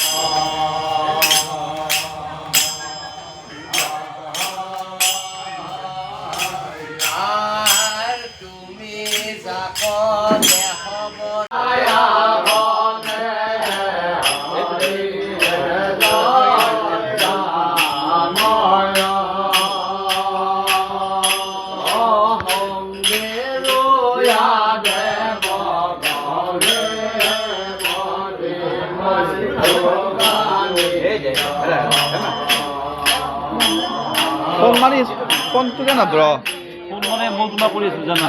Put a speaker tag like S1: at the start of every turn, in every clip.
S1: Oh.
S2: Phone মাৰি ফোনটো কেনে ধৰ
S3: ফোন মানে মই তোমাক কৰি আছো। জানা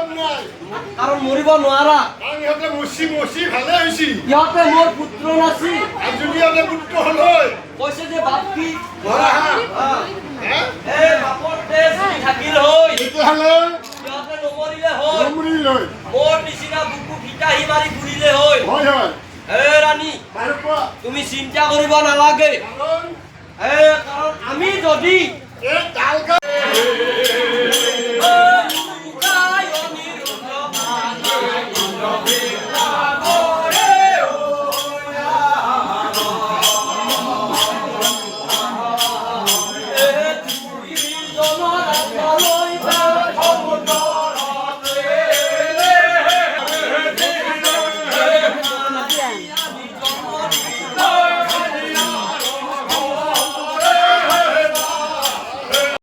S4: কাৰণ
S1: মৰিব নোৱাৰা
S4: ইহঁতে মচি মচি ভালে হৈছে
S1: ইহঁতে মোৰ পুত্ৰ নাছিল
S4: যদি ইহঁতে পুত্ৰ হ'ল হয়
S1: কৈছে যে বাপ। কি
S4: ধৰা হা।
S1: আহ,
S4: হে?
S1: এ বাপৰ তেজ থাকিল হৈ
S4: তেতিয়াহ'লে
S1: সিহঁতে নমৰিলে হৈ
S4: নমৰি লৈ
S1: মোৰ নিচিনা বুকু ফিটাহি মাৰি ফুৰিলে হৈ
S4: হয় হয়
S1: এ ৰাণী তুমি চিন্তা কৰিব নালাগে। এ কাৰণ আমি যদি
S4: এই